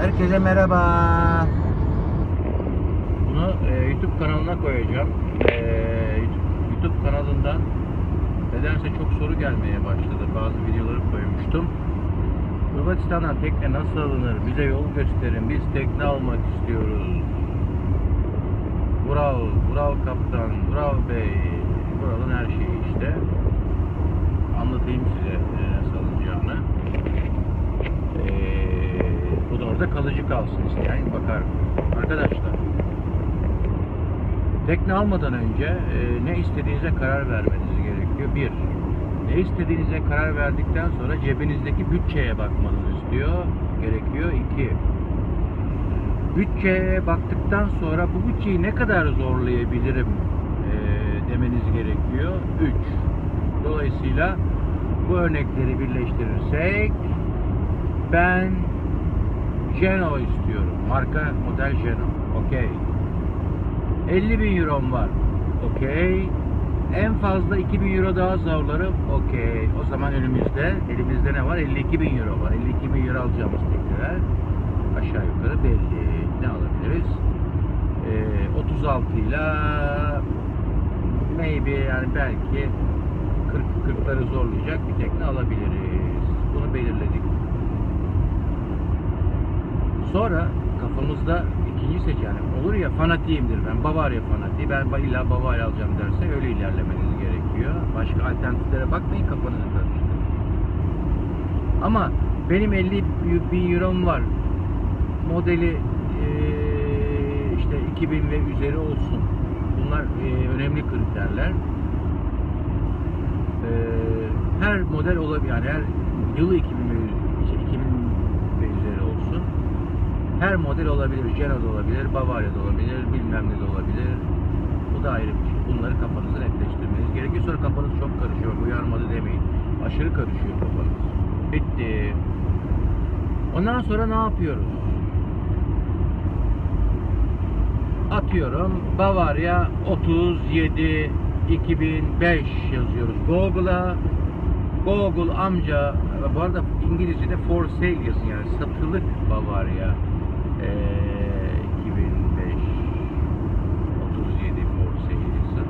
Herkese merhaba. Bunu e, YouTube kanalına koyacağım. E, YouTube- kanalından nedense çok soru gelmeye başladı. Bazı videoları koymuştum. Hırvatistan'dan tekne nasıl alınır? Bize yol gösterin. Biz tekne almak istiyoruz. Vural, Vural Kaptan, Vural Bey. Vural'ın her şeyi işte. Anlatayım size e, nasıl alınacağını. E, bu da kalsın isteyen bakar. Arkadaşlar Tekne almadan önce e, ne istediğinize karar vermeniz gerekiyor. Bir, ne istediğinize karar verdikten sonra cebinizdeki bütçeye bakmanız istiyor, gerekiyor. İki, bütçeye baktıktan sonra bu bütçeyi ne kadar zorlayabilirim e, demeniz gerekiyor. Üç, dolayısıyla bu örnekleri birleştirirsek ben Geno istiyorum. Marka model Geno. Okey. 50 bin eurom var. Okey. En fazla 2 bin euro daha zorlarım. Okey. O zaman önümüzde, elimizde ne var? 52 bin euro var. 52 bin euro alacağımız tekneler aşağı yukarı belli. Ne alabiliriz? Ee, 36 ile maybe yani belki 40 40'ları zorlayacak bir tekne alabiliriz. Bunu belirledik. Sonra kafamızda ikinci seçenek olur ya fanatiyimdir ben. Bavarya fanatiği. Ben illa Bavarya alacağım derse öyle ilerlemeniz gerekiyor. Başka alternatiflere bakmayın kafanızı karıştırın. Ama benim 50 bin eurom var. Modeli işte 2000 ve üzeri olsun. Bunlar önemli kriterler. Her model olabilir. Yani her yılı 2000 ve, işte 2000 ve üzeri olsun. Her model olabilir. Geno'da olabilir, Bavaria'da olabilir, bilmem ne de olabilir. Bu da ayrı bir şey. Bunları kafanızda netleştirmeniz gerekiyor. Sonra kafanız çok karışıyor. Uyarmadı demeyin. Aşırı karışıyor kafanız. Bitti. Ondan sonra ne yapıyoruz? Atıyorum Bavaria 37 2005 yazıyoruz Google'a. Google amca bu arada İngilizce'de for sale yazın yani satılık Bavaria ee, 2005 37 for sale yazın.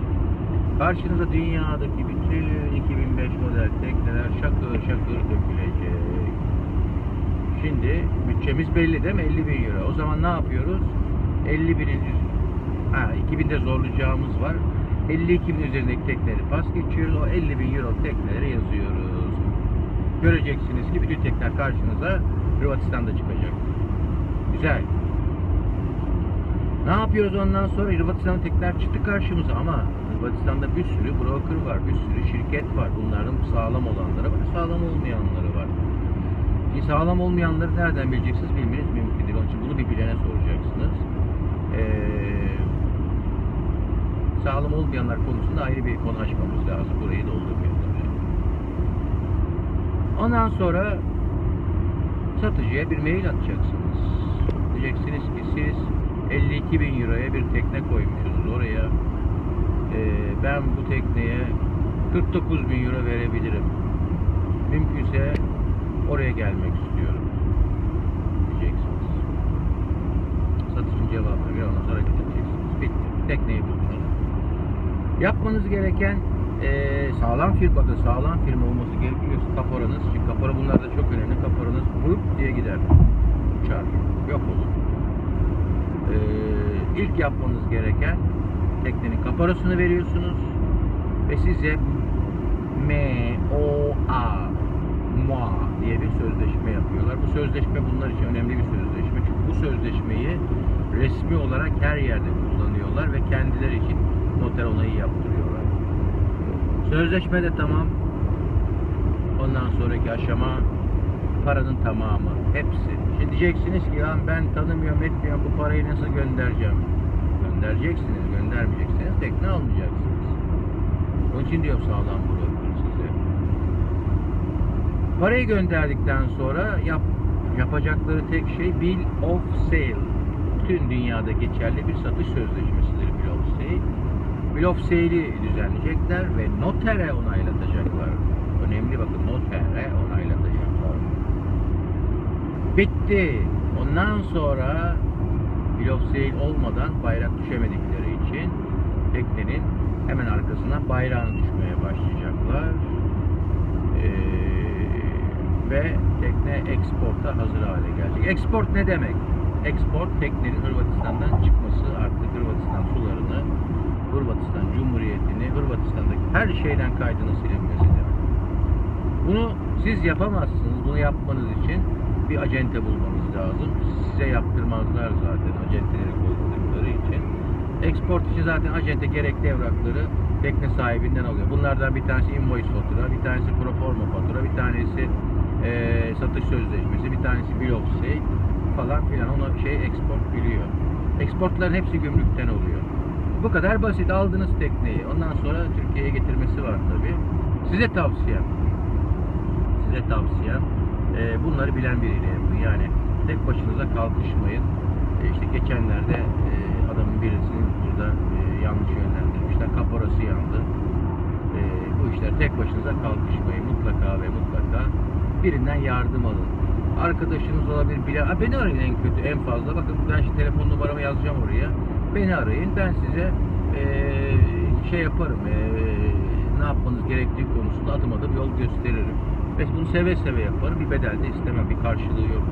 Karşınıza dünyadaki bütün 2005 model tekneler şakır şakır dökülecek. Şimdi bütçemiz belli değil mi? 50 bin euro. O zaman ne yapıyoruz? 50 binin ha, 2000'de zorlayacağımız var. 52 bin üzerindeki tekneleri pas geçiyoruz. O 50 bin euro tekneleri yazıyoruz. Göreceksiniz ki bütün tekneler karşınıza Hırvatistan'da çıkacak. Güzel. Ne yapıyoruz ondan sonra? Hırvatistan'da tekneler çıktı karşımıza ama Hırvatistan'da bir sürü broker var, bir sürü şirket var. Bunların sağlam olanları var, sağlam olmayanları var. Şimdi sağlam olmayanları nereden bileceksiniz bilmeniz mümkün değil. Onun için bunu bir bilene soracaksınız. Ee, sağlam olmayanlar konusunda ayrı bir konu açmamız lazım. Burayı doldurmayalım. şimdi. Ondan sonra satıcıya bir mail atacaksınız. Diyeceksiniz ki siz 52 bin euroya bir tekne koymuşsunuz oraya. Ee, ben bu tekneye 49 bin euro verebilirim. Mümkünse oraya gelmek istiyorum. Diyeceksiniz. Satışın cevabını ver ondan sonra gideceksiniz. Bitti. Tekneyi buldunuz. Yapmanız gereken eee, sağlam firma bakın sağlam firma olması gerekiyor kaporanız. Çünkü kapora bunlarda çok önemli. Kaporanız vurup diye gider. Uçar. Yok olur. Eee ilk yapmanız gereken teknenin kaporasını veriyorsunuz ve size M O A MOA diye bir sözleşme yapıyorlar. Bu sözleşme bunlar için önemli bir sözleşme. Çünkü bu sözleşmeyi resmi olarak her yerde kullanıyorlar ve kendileri için noter onayı yaptırıyorlar. Sözleşme de tamam. Ondan sonraki aşama paranın tamamı. Hepsi. Şimdi diyeceksiniz ki ya ben tanımıyorum etmiyorum bu parayı nasıl göndereceğim? Göndereceksiniz, göndermeyeceksiniz tekne almayacaksınız. Onun için diyorum sağlam bırakın size. Parayı gönderdikten sonra yap, yapacakları tek şey Bill of Sale. Bütün dünyada geçerli bir satış sözleşmesidir Bill of Sale. Bill of Sale'i düzenleyecekler ve notere onaylatacaklar. Önemli bakın notere onaylatacaklar. Bitti. Ondan sonra Bill of olmadan bayrak düşemedikleri için teknenin hemen arkasına bayrağını düşmeye başlayacaklar. Ee, ve tekne eksporta hazır hale gelecek. Export ne demek? Export teknenin Hırvatistan'dan çıkması, artık Hırvatistan sularını, Hırvatistan Cumhuriyeti'ni, Hırvatistan'daki her şeyden kaydını silinmesi demek. Bunu siz yapamazsınız. Bunu yapmanız için bir acente bulmanız lazım. Size yaptırmazlar zaten acenteleri koydukları için. Export için zaten acente gerekli evrakları tekne sahibinden alıyor. Bunlardan bir tanesi invoice fatura, bir tanesi proforma fatura, bir tanesi eee, satış sözleşmesi, bir tanesi bill of sale falan filan. Onu şey export biliyor. Exportların hepsi gümrükten oluyor. Bu kadar basit. Aldınız tekneyi. Ondan sonra Türkiye'ye getirmesi var tabii. Size tavsiyem size tavsiyem e, bunları bilen biriyle yapın. Yani tek başınıza kalkışmayın. E, işte geçenlerde e, adamın birisini burada e, yanlış yönlendirmişler. Kaporası yandı. E, bu işler tek başınıza kalkışmayın. Mutlaka ve mutlaka birinden yardım alın. Arkadaşınız olabilir. Bile, Ha, beni arayın en kötü, en fazla. Bakın ben şimdi telefon numaramı yazacağım oraya. Beni arayın. Ben size e, şey yaparım. E, ne yapmanız gerektiği konusunda adım adım yol gösteririm. Ve bunu seve seve yaparım. Bir bedel de istemem. Bir karşılığı yok.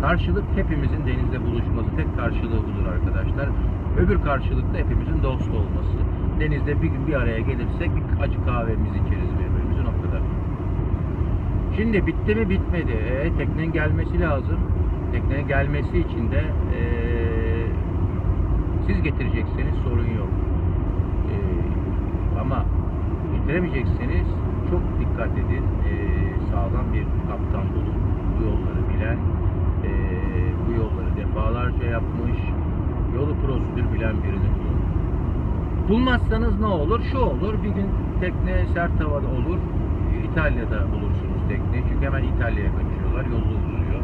Karşılık hepimizin denizde buluşması. Tek karşılığı budur arkadaşlar. Öbür karşılık da hepimizin dost olması. Denizde bir gün bir araya gelirsek bir acı kahvemizi içeriz birbirimizin o kadar. Şimdi bitti mi bitmedi. E, teknenin gelmesi lazım. Teknenin gelmesi için de e, siz getirecekseniz sorun yok. E, ama getiremeyecekseniz çok dikkat edin. E, sağlam bir kaptan bulun. Bu yolları bilen, e, bu yolları defalarca yapmış, yolu prosedür bilen birini bulun. Bulmazsanız ne olur? Şu olur, bir gün tekne sert havada olur, İtalya'da bulursunuz tekneyi. Çünkü hemen İtalya'ya kaçıyorlar, yolu uzuyor.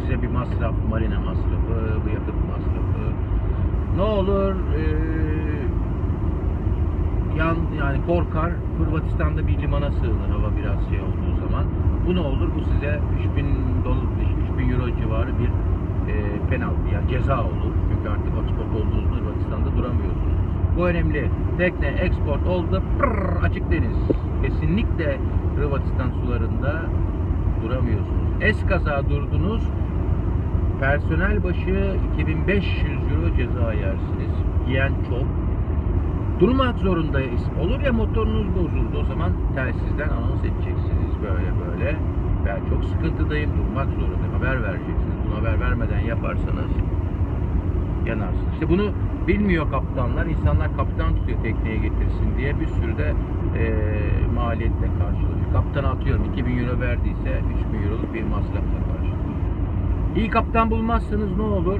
Size bir masraf, marina masrafı, bu yakıt masrafı. Ne olur? Ee, yan yani korkar Hırvatistan'da bir limana sığınır hava biraz şey zaman. Bu ne olur? Bu size 3000 dolar 3000 euro civarı bir e, penaltı yani ceza olur. Çünkü artık export olduğunuzda Hırvatistan'da duramıyorsunuz. Bu önemli. Tekne export oldu. Pırr, açık deniz. Kesinlikle Hırvatistan sularında duramıyorsunuz. Eskaza durdunuz. Personel başı 2500 euro ceza yersiniz. Yiyen çok. Durmak zorundayız. Olur ya motorunuz bozuldu o zaman telsizden anons edeceksiniz böyle böyle. Ben çok sıkıntıdayım durmak zorundayım. Haber vereceksiniz. Bunu haber vermeden yaparsanız yanarsınız. İşte bunu bilmiyor kaptanlar. İnsanlar kaptan tutuyor tekneye getirsin diye bir sürü de eee maliyetle karşılaşıyor. Kaptana atıyorum 2000 euro verdiyse 3000 euroluk bir masrafla karşılıyor. İyi kaptan bulmazsanız ne olur?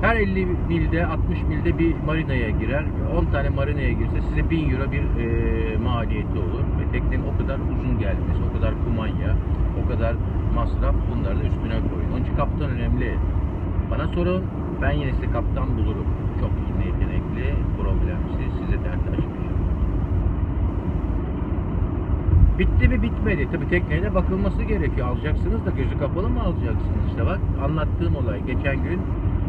Her 50 milde, 60 milde bir marinaya girer. 10 tane marinaya girse size 1000 euro bir e, maliyeti olur. Teknenin o kadar uzun gelmesi, o kadar kumanya, o kadar masraf bunları da üstüne koyun. Onun için kaptan önemli. Bana sorun, ben yine size kaptan bulurum. Çok iyi, yetenekli, problemsiz, size dert açmayacağım. Bitti mi bitmedi. Tabi tekneye de bakılması gerekiyor. Alacaksınız da gözü kapalı mı alacaksınız? İşte bak anlattığım olay. Geçen gün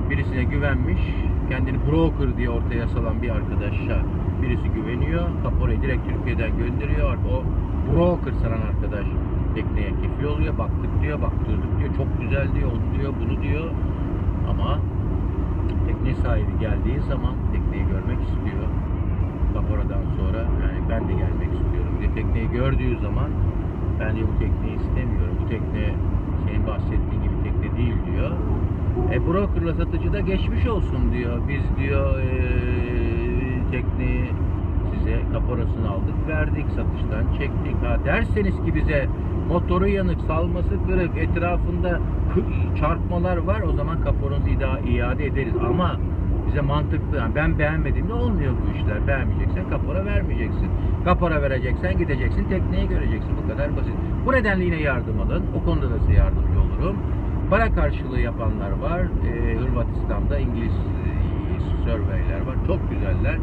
birisine güvenmiş. Kendini broker diye ortaya salan bir arkadaşa birisi güveniyor. Kaporayı direkt Türkiye'den gönderiyor. O broker sanan arkadaş tekneye kefil oluyor. Baktık diyor, baktırdık diyor. Çok güzel diyor, onu diyor, bunu diyor. Ama tekne sahibi geldiği zaman tekneyi görmek istiyor. Kaporadan sonra yani ben de gelmek istiyorum diye tekneyi gördüğü zaman ben diyor bu tekneyi istemiyorum. Bu tekne senin bahsettiğin gibi tekne değil diyor. E brokerla satıcı da geçmiş olsun diyor. Biz diyor e, tekneyi size kaporasını aldık, verdik, satıştan çektik. Ha derseniz ki bize motoru yanık, salması kırık, etrafında çarpmalar var o zaman kaporanızı iade ederiz. Ama bize mantıklı. Yani ben beğenmediğimde olmuyor bu işler. Beğenmeyeceksen kapora vermeyeceksin. Kapora vereceksen gideceksin, tekneyi göreceksin. Bu kadar basit. Bu nedenle yine yardım alın. O konuda da size yardımcı olurum. Para karşılığı yapanlar var. Ee, Hırvatistan'da İngiliz e, surveyler var. Çok güzeller.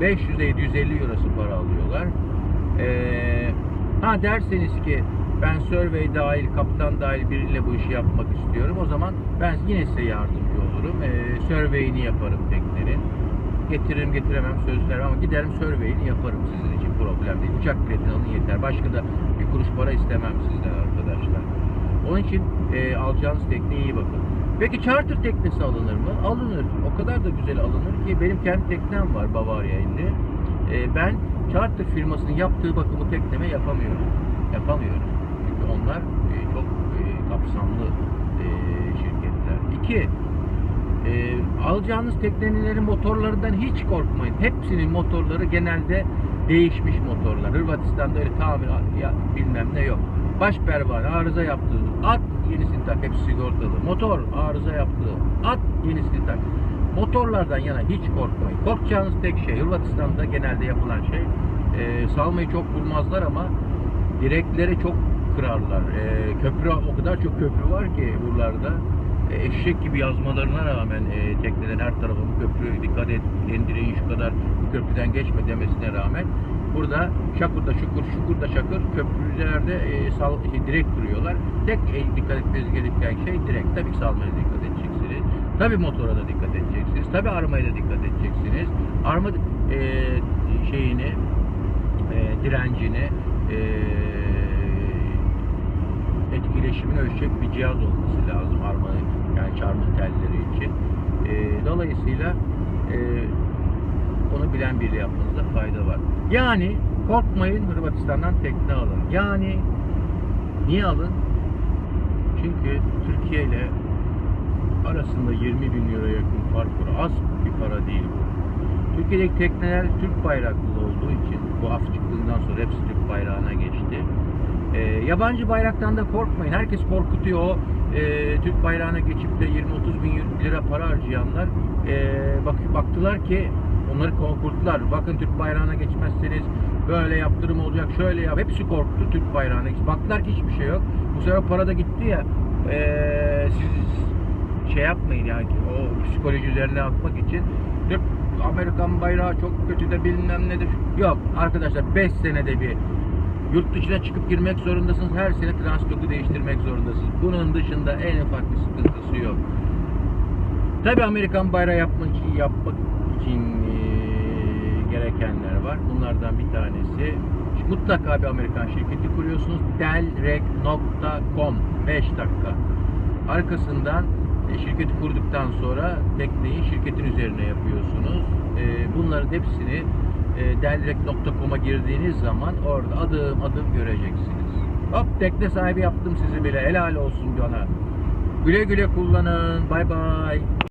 500 ile 750 eurosu para alıyorlar. Ee, ha derseniz ki ben survey dahil, kaptan dahil biriyle bu işi yapmak istiyorum. O zaman ben yine size yardımcı olurum. Ee, survey'ini yaparım teknenin. Getiririm getiremem söz vermem ama giderim survey'ini yaparım sizin için problem değil. Uçak biletini alın yeter. Başka da bir kuruş para istemem sizden arkadaşlar. Onun için e, alacağınız tekneye iyi bakın. Peki charter teknesi alınır mı? Alınır. O kadar da güzel alınır ki benim kendi teknem var Bavaria 50. E, ben charter firmasının yaptığı bakımı tekneme yapamıyorum. Yapamıyorum. Çünkü onlar e, çok e, kapsamlı e, şirketler. İki, e, alacağınız teknelerin motorlarından hiç korkmayın. Hepsinin motorları genelde değişmiş motorlar. Hırvatistan'da öyle tamir ya, bilmem ne yok. Baş pervane arıza yaptığı at yenisini tak hepsi sigortalı. Motor arıza yaptığı at yenisini tak. Motorlardan yana hiç korkmayın. Korkacağınız tek şey Hırvatistan'da genelde yapılan şey e, salmayı çok vurmazlar ama direkleri çok kırarlar. E, köprü o kadar çok köprü var ki buralarda. E, eşek gibi yazmalarına rağmen e, teknelerin her tarafı bu köprü dikkat et şu kadar bu köprüden geçme demesine rağmen burada şakurda şukur şukurda şakır köprülerde e, sal, şey, direkt duruyorlar. Tek e, dikkat etmeniz gereken şey direkt. Tabii salmaya dikkat edeceksiniz. Tabii motora da dikkat edeceksiniz. Tabii armaya da dikkat edeceksiniz. Arma e, şeyini e, direncini e, etkileşimini ölçecek bir cihaz olması lazım arma yani çarmıh telleri için. E, dolayısıyla e, onu bilen biri yapmanızda fayda var. Yani korkmayın Hırvatistan'dan tekne alın. Yani niye alın? Çünkü Türkiye ile arasında 20 bin euro yakın fark var. Az bir para değil bu. Türkiye'deki tekneler Türk bayraklı olduğu için bu af çıktığından sonra hepsi Türk bayrağına geçti. Ee, yabancı bayraktan da korkmayın. Herkes korkutuyor. O e, Türk bayrağına geçip de 20-30 bin lira para harcayanlar e, bak, baktılar ki onları korkuttular. Bakın Türk bayrağına geçmezseniz böyle yaptırım olacak, şöyle yap. Hepsi korktu Türk bayrağına. Baktılar ki hiçbir şey yok. Bu sefer para da gitti ya. E, siz şey yapmayın yani o psikoloji üzerine atmak için Türk Amerikan bayrağı çok kötü de bilmem nedir. Yok arkadaşlar 5 senede bir yurt dışına çıkıp girmek zorundasınız. Her sene transloku değiştirmek zorundasınız. Bunun dışında en ufak bir sıkıntısı yok. Tabi Amerikan bayrağı yapmak için, yapmak için gerekenler var. Bunlardan bir tanesi mutlaka bir Amerikan şirketi kuruyorsunuz. delrek.com 5 dakika. Arkasından e, şirketi kurduktan sonra tekneyi şirketin üzerine yapıyorsunuz. E, bunların hepsini e, delrek.com'a girdiğiniz zaman orada adım adım göreceksiniz. Hop tekne sahibi yaptım sizi bile. Helal olsun bana. Güle güle kullanın. Bay bay.